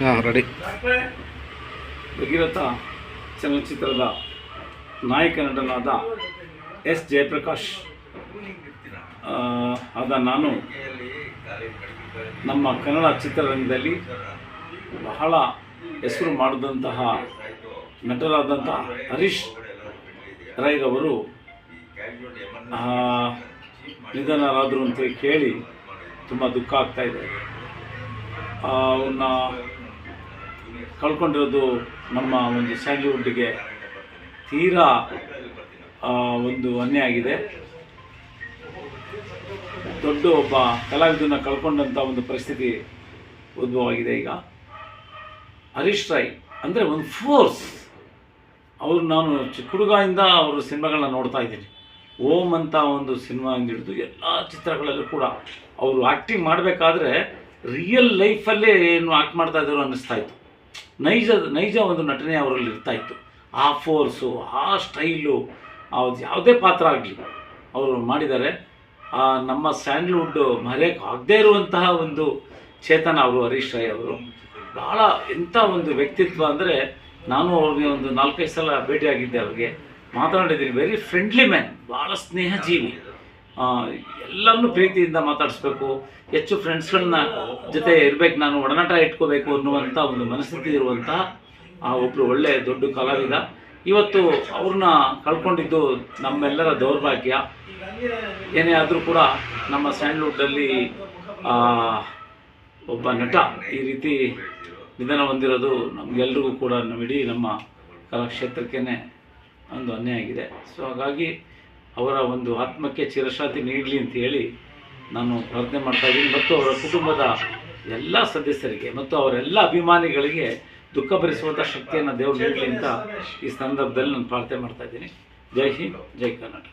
Ready Bhagiratha ಚಲನಚಿತ್ರದ ನಾಯಕ ನಟನಾದ S Jayaprakash ಆದ ನಾನು ನಮ್ಮ ಕನ್ನಡ ಚಿತ್ರರಂಗದಲ್ಲಿ ಬಹಳ ಹೆಸರು ಮಾಡಿದಂತಹ ನಟರಾದಂತಹ ಹರೀಶ್ ರೈರವರು ನಿಧನರಾದರು ಅಂತ ಕೇಳಿ ತುಂಬ ದುಃಖ ಆಗ್ತಾಯಿದೆ ಅವನ್ನ ಕಳ್ಕೊಂಡಿರೋದು ನಮ್ಮ ಒಂದು ಸ್ಯಾಂಡ್ಲ್ವುಡ್ಗೆ ತೀರಾ ಒಂದು ಅನ್ಯ ಆಗಿದೆ. ದೊಡ್ಡ ಒಬ್ಬ ಕಲಾವಿದನ ಕಳ್ಕೊಂಡಂಥ ಒಂದು ಪರಿಸ್ಥಿತಿ ಉದ್ಭವ ಆಗಿದೆ ಈಗ. ಹರೀಶ್ ರೈ ಅಂದರೆ ಒಂದು ಫೋರ್ಸ್. ಅವರು ನಾನು ಚಿಕ್ಕ ಹುಡುಗದಿಂದ ಅವರು ಸಿನಿಮಾಗಳನ್ನ ನೋಡ್ತಾ ಇದ್ದೀನಿ. ಓಮ್ ಅಂತ ಒಂದು ಸಿನಿಮಾಯಿಂದ ಹಿಡಿದು ಎಲ್ಲ ಚಿತ್ರಗಳಲ್ಲೂ ಕೂಡ ಅವರು ಆ್ಯಕ್ಟಿಂಗ್ ಮಾಡಬೇಕಾದ್ರೆ ರಿಯಲ್ ಲೈಫಲ್ಲೇ ಏನು ಆ್ಯಕ್ಟ್ ಮಾಡ್ತಾ ಇದ್ರು ಅನ್ನಿಸ್ತಾ ಇತ್ತು. ನೈಜ ನೈಜ ಒಂದು ನಟನೆ ಅವರಲ್ಲಿ ಇರ್ತಾ ಇತ್ತು. ಆ ಫೋರ್ಸು ಆ ಸ್ಟೈಲು ಅವ್ರದ್ದು ಯಾವುದೇ ಪಾತ್ರ ಆಗಲಿ ಅವರು ಮಾಡಿದ್ದಾರೆ. ನಮ್ಮ ಸ್ಯಾಂಡಲ್ವುಡ್ ಮರೆಯಕ್ಕೆ ಆಗದೇ ಇರುವಂತಹ ಒಂದು ಚೇತನ ಅವರು, ಹರೀಶ್ ರಾಯ್ ಅವರು. ಭಾಳ ಎಂಥ ಒಂದು ವ್ಯಕ್ತಿತ್ವ ಅಂದರೆ ನಾನು ಅವ್ರಿಗೆ ಒಂದು ನಾಲ್ಕೈದು ಸಲ ಭೇಟಿಯಾಗಿದ್ದೆ ಅವ್ರಿಗೆ. ಮಾತಾಡಿದ್ದೀನಿ ವೆರಿ ಫ್ರೆಂಡ್ಲಿ ಮ್ಯಾನ್ ಭಾಳ ಸ್ನೇಹಜೀವಿ. ಎಲ್ಲರನ್ನೂ ಪ್ರೀತಿಯಿಂದ ಮಾತಾಡಿಸ್ಬೇಕು. ಹೆಚ್ಚು ಫ್ರೆಂಡ್ಸ್ಗಳನ್ನ ಜೊತೆ ಇರಬೇಕು. ನಾನು ಒಡನಾಟ ಇಟ್ಕೋಬೇಕು ಅನ್ನುವಂಥ ಒಂದು ಮನಸ್ಥಿತಿ ಇರುವಂಥ ಆ ಒಬ್ಬರು ಒಳ್ಳೆ ದೊಡ್ಡ ಕಲಾವಿದ. ಇವತ್ತು ಅವ್ರನ್ನ ಕಳ್ಕೊಂಡಿದ್ದು ನಮ್ಮೆಲ್ಲರ ದೌರ್ಭಾಗ್ಯ. ಏನೇ ಆದರೂ ಕೂಡ ನಮ್ಮ ಸ್ಯಾಂಡ್ಲ್ವುಡ್ಡಲ್ಲಿ ಒಬ್ಬ ನಟ ಈ ರೀತಿ ನಿಧನ ಹೊಂದಿರೋದು ನಮಗೆಲ್ರಿಗೂ ಕೂಡ ನಮ್ಮ ಇಡೀ ನಮ್ಮ ಕಲಾಕ್ಷೇತ್ರಕ್ಕೇ ಒಂದು ಅನ್ಯಾಯ ಆಗಿದೆ. ಸೊ ಹಾಗಾಗಿ ಅವರ ಒಂದು ಆತ್ಮಕ್ಕೆ ಚಿರಶಾಂತಿ ನೀಡಲಿ ಅಂತ ಹೇಳಿ ನಾನು ಪ್ರಾರ್ಥನೆ ಮಾಡ್ತಾ ಇದ್ದೀನಿ. ಮತ್ತು ಅವರ ಕುಟುಂಬದ ಎಲ್ಲ ಸದಸ್ಯರಿಗೆ ಮತ್ತು ಅವರೆಲ್ಲ ಅಭಿಮಾನಿಗಳಿಗೆ ದುಃಖ ಭರಿಸುವಂಥ ಶಕ್ತಿಯನ್ನು ದೇವರು ನೀಡಲಿ ಅಂತ ಈ ಸಂದರ್ಭದಲ್ಲಿ ನಾನು ಪ್ರಾರ್ಥನೆ ಮಾಡ್ತಾ ಇದ್ದೀನಿ. ಜೈ ಹಿಂದ್, ಜೈ ಕರ್ನಾಟಕ.